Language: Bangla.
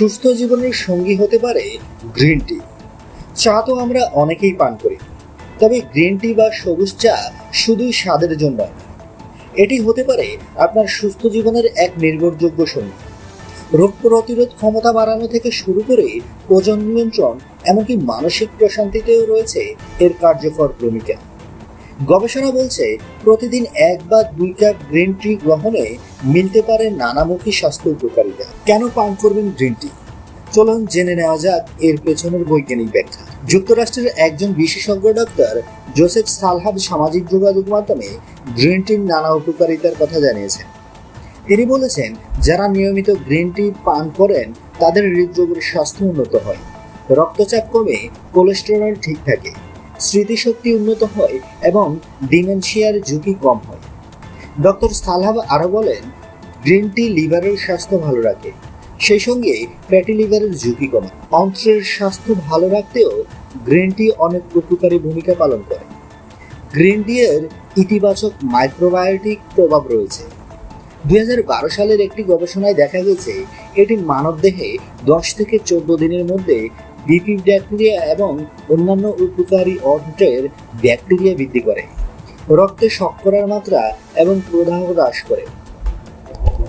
সুস্থ জীবনের সঙ্গী হতে পারে গ্রিন টি। চা তো আমরা অনেকেই পান করি। তবে গ্রিন টি বা সবুজ চা শুধুই স্বাদের জন্য এটি হতে পারে আপনার সুস্থ জীবনের এক নির্ভরযোগ্য সঙ্গী। রোগ প্রতিরোধ ক্ষমতা বাড়ানো থেকে শুরু করে ওজন নিয়ন্ত্রণ, এমনকি মানসিক প্রশান্তিতেও রয়েছে এর কার্যকর ভূমিকা। গবেষণা বলছে, প্রতিদিন এক বা দুই কাপ গ্রিন টি গ্রহণে মিলতে পারে নানামুখী স্বাস্থ্য উপকারিতা। কেন পান করবেন গ্রিন টি? চলুন জেনে নেওয়া যাক এর পেছনের বৈজ্ঞানিক ব্যাখ্যা। যুক্তরাষ্ট্রের একজন বিশেষজ্ঞ ডাক্তার জোসেফ সালহাব সামাজিক যোগাযোগ মাধ্যমে গ্রিন টির নানা উপকারিতার কথা জানিয়েছেন। তিনি বলেছেন, যারা নিয়মিত গ্রিন টি পান করেন, তাদের হৃদরোগের স্বাস্থ্য উন্নত হয়। রক্তচাপ কমে, কোলেস্টেরল ঠিক থাকে, স্মৃতিশক্তি উন্নত হয় এবং ডিমেনশিয়ার ঝুঁকি কম হয়। ডক্টর সালহাব আরও বলেন গ্রিন টি লিভারের স্বাস্থ্য ভালো রাখে। সেই সঙ্গে ফ্যাটি লিভারের ঝুঁকি কমায়। অন্ত্রের স্বাস্থ্য ভালো রাখতেও গ্রিন টি অনেক উপকারী ভূমিকা পালন করে। গ্রিন টি এর ইতিবাচক মাইক্রোবায়োটিক প্রভাব রয়েছে। দুই হাজার বারো সালের একটি গবেষণায় দেখা গেছে, এটি মানবদেহে দশ থেকে চোদ্দ দিনের মধ্যে বিপি ব্যাকটেরিয়া এবং অন্যান্য উপকারী অন্ত্রের ব্যাকটেরিয়া বৃদ্ধি করে। রক্তে শর্করার মাত্রা এবং প্রদাহ হ্রাস করে।